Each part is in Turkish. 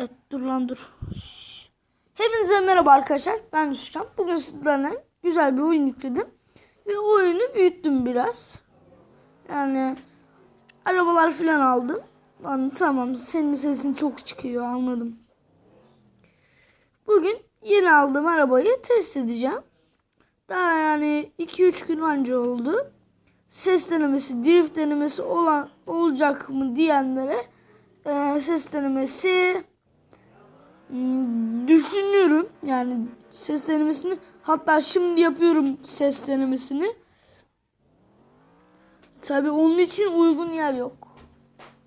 Evet dur lan dur. Hepinize merhaba arkadaşlar. Ben Hüsam. Bugün sizlerle güzel bir oyun yükledim. Ve oyunu büyüttüm biraz. Yani arabalar falan aldım. Lan tamam senin sesin çok çıkıyor anladım. Bugün yeni aldığım arabayı test edeceğim. Daha yani 2-3 gün önce oldu. Ses denemesi, drift denemesi olan olacak mı diyenlere e, ses denemesi düşünüyorum. Yani ses denemesini hatta şimdi yapıyorum ses denemesini. Tabi onun için uygun yer yok.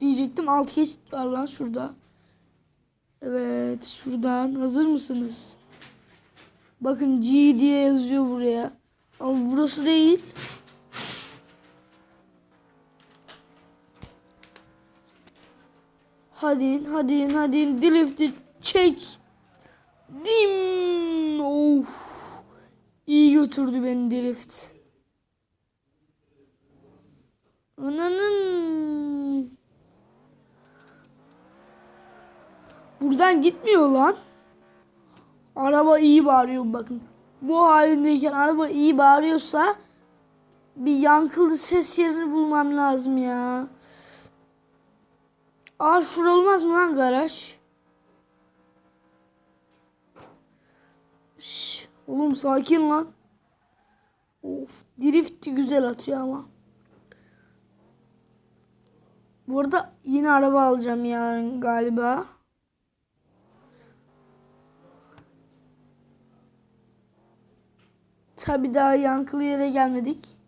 Diyecektim alt geçit var lan şurada. Evet şuradan hazır mısınız? Bakın G diye yazıyor buraya. Ama burası değil. Hadi hadi hadi drift'i çek. Dim. Of. İyi götürdü beni drift. Ananın. Buradan gitmiyor lan. Araba iyi bağırıyor bakın. Bu halindeyken araba iyi bağırıyorsa bir yankılı ses yerini bulmam lazım ya. Aa şura olmaz mı lan garaj? Şş, oğlum sakin lan. Of drift güzel atıyor ama. Bu arada yine araba alacağım yarın galiba. Tabi daha yankılı yere gelmedik.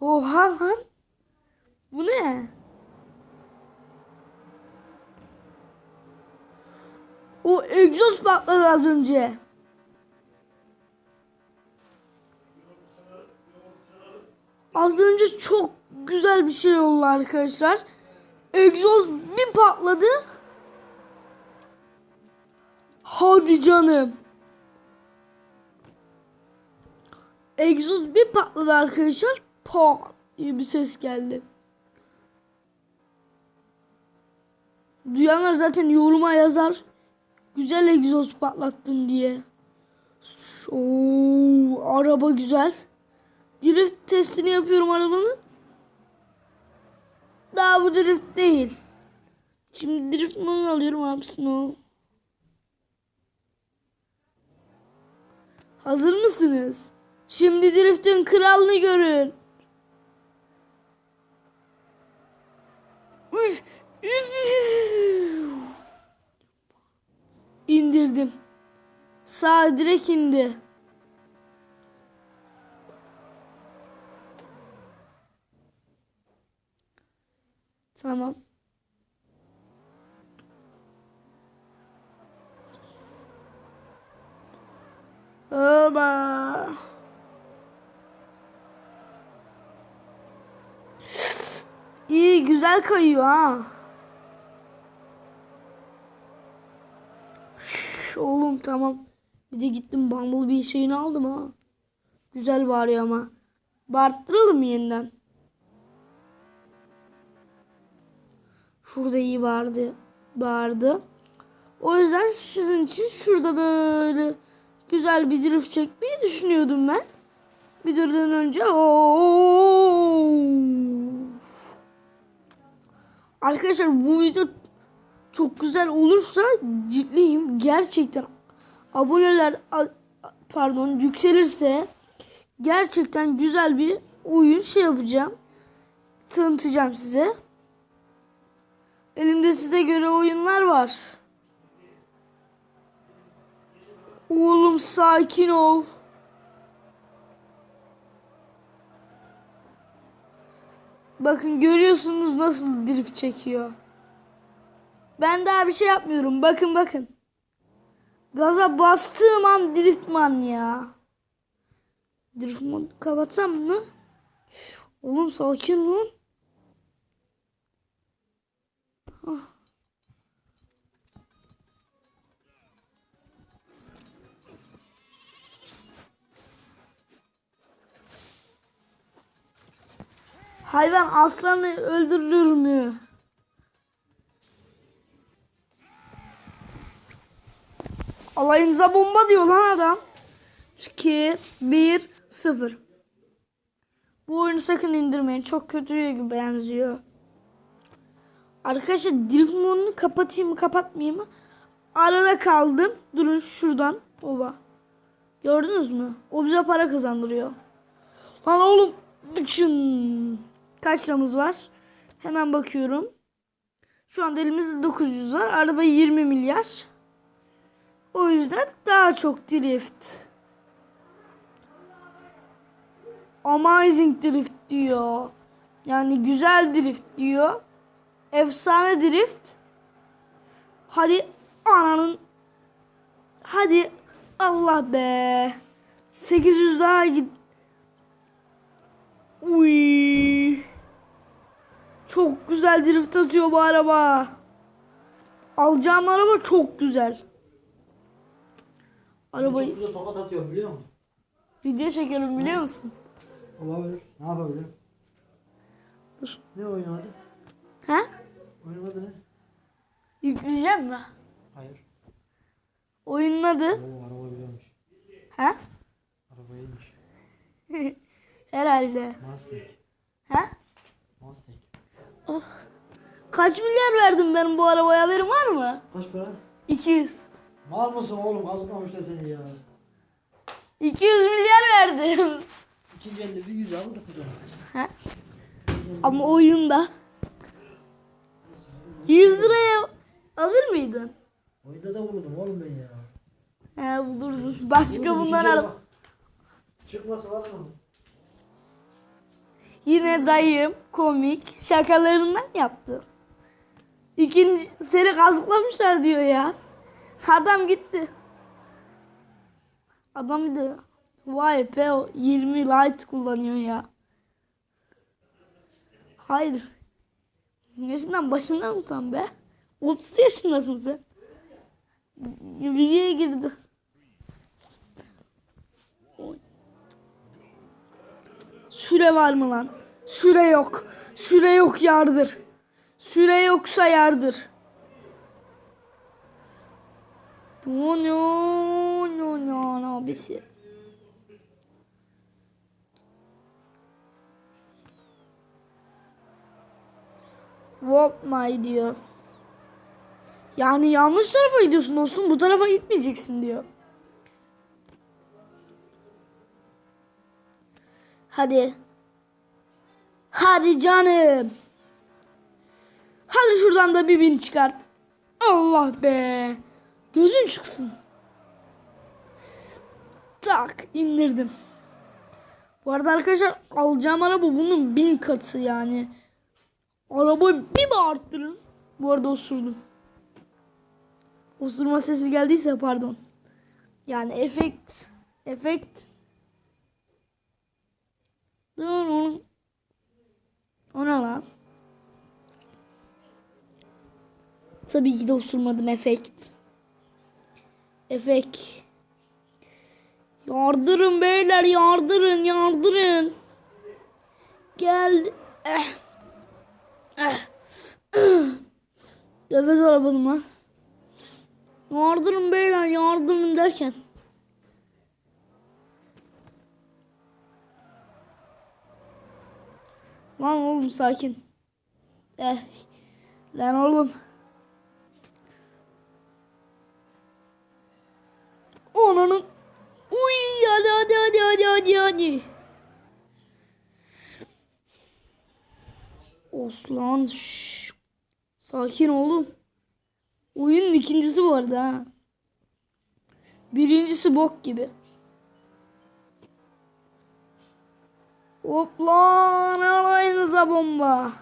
Oha lan. Bu ne? O egzoz patladı az önce. Az önce çok güzel bir şey oldu arkadaşlar. Egzoz bir patladı. Hadi canım. Egzoz bir patladı arkadaşlar. Pat diye bir ses geldi. Duyanlar zaten yoruma yazar. Güzel egzoz patlattın diye. Oo, araba güzel. Drift testini yapıyorum arabanın. Daha bu drift değil. Şimdi drift modunu alıyorum abi Snow. Hazır mısınız? Şimdi drift'in kralını görün. Üf, üf, üf. İndirdim. Sağ direkt indi. Tamam. Oba. İyi güzel kayıyor ha. Oğlum tamam. Bir de gittim Bumblebee şeyini aldım ha. Güzel bağırıyor ama. Bağırttıralım yeniden? Şurada iyi bağırdı. Bağırdı. O yüzden sizin için şurada böyle güzel bir drift çekmeyi düşünüyordum ben. Videodan önce. Oo. Arkadaşlar bu video çok güzel olursa ciddiyim. Gerçekten aboneler pardon yükselirse gerçekten güzel bir oyun şey yapacağım. Tanıtacağım size. Elimde size göre oyunlar var. Oğlum sakin ol. Bakın görüyorsunuz nasıl drift çekiyor. Ben daha bir şey yapmıyorum. Bakın bakın. Gaza bastığım an driftman ya. Driftman kapatsam mı? Oğlum sakin ol. Ah. Hayvan aslanı öldürülür mü? Alayınıza bomba diyor lan adam. 2, 1, 0. Bu oyunu sakın indirmeyin. Çok kötüye benziyor. Arkadaşlar drift modunu kapatayım mı kapatmayayım mı? Arada kaldım. Durun şuradan. Oba. Gördünüz mü? O bize para kazandırıyor. Lan oğlum. Dıkşın. Kaç liramız var? Hemen bakıyorum. Şu anda elimizde 900 var. Araba 20 milyar. O yüzden daha çok drift. Amazing drift diyor. Yani güzel drift diyor. Efsane drift. Hadi ananın. Hadi Allah be. 800 daha git. Uy. Çok güzel drift atıyor bu araba. Alacağım araba çok güzel. Arabayı Çok güzel tokat atıyorum biliyor musun? video çekiyorum biliyor musun? Olabilir. Ne yapabilirim? Dur. Ne oyunu adı? Ha? Oyunun adı ne? Yükleyeceğim mi? Hayır. Oyunun adı? Oo araba güzelmiş. Ha? Araba iyiymiş. Herhalde. Mustang. Ha? Mustang. Kaç milyar verdim ben bu arabaya haberin var mı? Kaç para? 200. Mal mısın oğlum? Kazıklamışlar seni ya. 200 milyar verdim. İkinci elde bir yüz alır da kız Ha? Ama oyunda. 100 liraya alır mıydın? Oyunda da bulurdum oğlum ben ya. He bulurdun. Başka Bulurdum, bundan ikinci al. bak. Çıkması lazım mı? Yine dayım komik şakalarından yaptı. İkinci seni kazıklamışlar diyor ya. Adam gitti. Adam bir vay be o 20 light kullanıyor ya. Hayır. Yaşından başından utan be. 30 yaşındasın sen. Videoya girdi. Süre var mı lan? Süre yok. Süre yok yardır. Süre yoksa yardır. No no no no no abisi. Walk my diyor. Yani yanlış tarafa gidiyorsun dostum. Bu tarafa gitmeyeceksin diyor. Hadi. Hadi canım. Hadi şuradan da bir bin çıkart. Allah be. Gözün çıksın. Tak indirdim. Bu arada arkadaşlar alacağım araba bunun bin katı yani. Arabayı bir bağırttırın. Bu arada osurdum. Osurma sesi geldiyse pardon. Yani efekt. Efekt. Dur onun. O ne lan? Tabii ki de osurmadım efekt. Efekt. Yardırın beyler yardırın yardırın. Gel. Eh. Eh. Nefes alamadım lan. Yardırın beyler yardırın derken. Lan oğlum sakin. Eh. Lan oğlum. Onanın. Uy hadi hadi hadi hadi hadi. Oslan. Sakin oğlum. Oyunun ikincisi bu arada ha. Birincisi bok gibi. Hop lan bomba.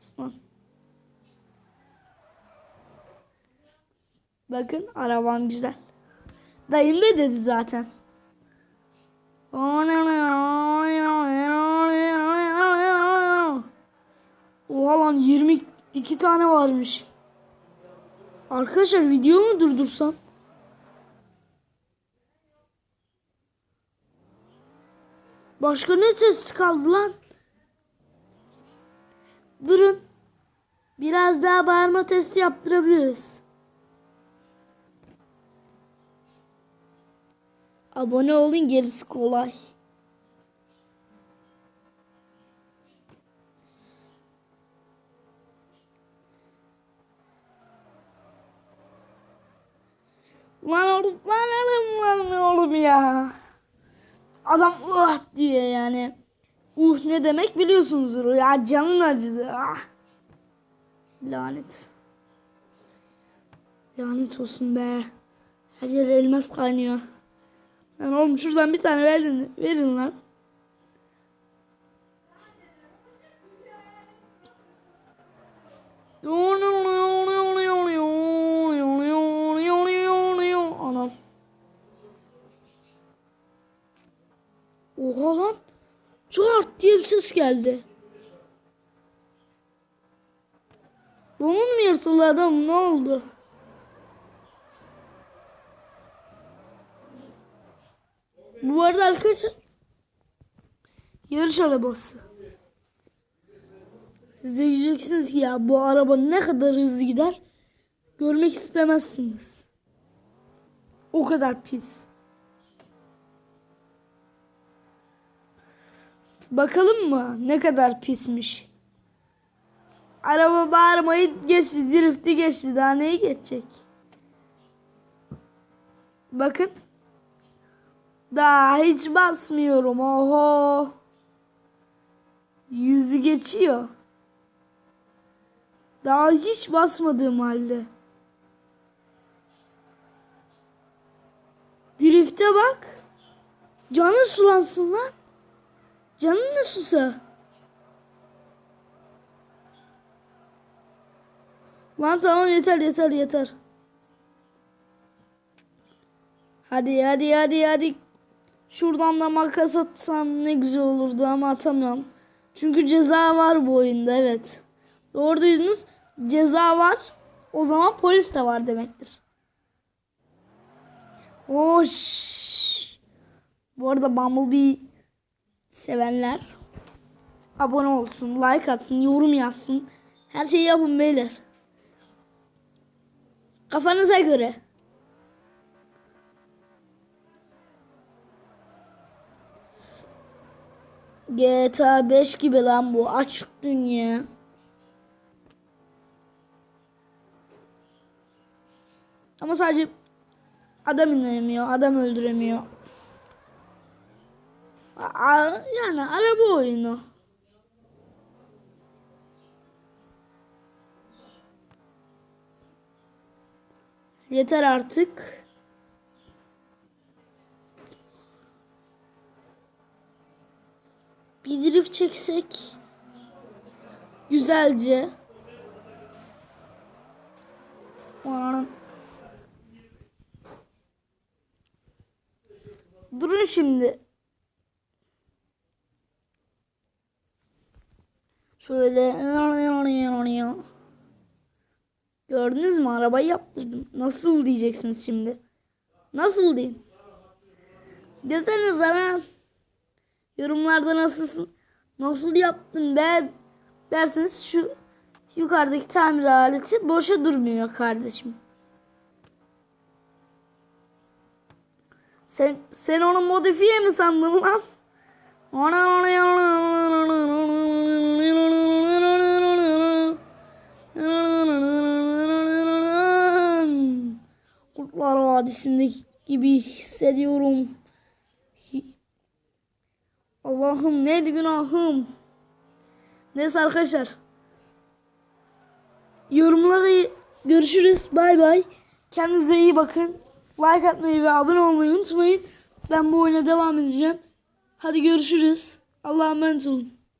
Aslan. Bakın araban güzel. Dayım da dedi zaten. Oha lan 22 tane varmış. Arkadaşlar video mu durdursam? Başka ne testi kaldı lan? Durun. Biraz daha bağırma testi yaptırabiliriz. Abone olun gerisi kolay. Lan oğlum lan oğlum lan oğlum ya. Adam uh diyor yani. Uh ne demek biliyorsunuzdur. Ya canın acıdı. Ah. Lanet. Lanet olsun be. Her yer elmas kaynıyor. Lan oğlum şuradan bir tane verin, verin lan. Anam. Oha lan. Cart diye bir ses geldi. Donun mu yırtıldı adam ne oldu? Bu arada arkadaşlar yarış arabası. Siz de diyeceksiniz ki ya bu araba ne kadar hızlı gider görmek istemezsiniz. O kadar pis. Bakalım mı ne kadar pismiş. Araba bağırmayı geçti, drifti geçti. Daha neyi geçecek? Bakın. Daha hiç basmıyorum. Oho. Yüzü geçiyor. Daha hiç basmadığım halde. Drift'e bak. Canın sulansın lan. Canın ne susa? Lan tamam yeter yeter yeter. Hadi hadi hadi hadi. Şuradan da makas atsam ne güzel olurdu ama atamıyorum. Çünkü ceza var bu oyunda evet. Doğru duydunuz. Ceza var. O zaman polis de var demektir. Hoş. Bu arada Bumblebee sevenler abone olsun, like atsın, yorum yazsın. Her şeyi yapın beyler. Kafanıza göre. GTA 5 gibi lan bu açık dünya. Ama sadece adam inemiyor, adam öldüremiyor. A- yani araba oyunu. Yeter artık. Bir drift çeksek. Güzelce. Durun şimdi. Şöyle Gördünüz mü arabayı yaptırdım. Nasıl diyeceksiniz şimdi? Nasıl deyin? Desenize lan. Yorumlarda nasılsın? Nasıl yaptın be? Derseniz şu yukarıdaki tamir aleti boşa durmuyor kardeşim. Sen sen onu modifiye mi sandın lan? Kurtlar Vadisi'nde gibi hissediyorum. Allah'ım neydi günahım? Neyse arkadaşlar. Yorumlara görüşürüz. Bay bay. Kendinize iyi bakın. Like atmayı ve abone olmayı unutmayın. Ben bu oyuna devam edeceğim. Hadi görüşürüz. Allah'a emanet olun.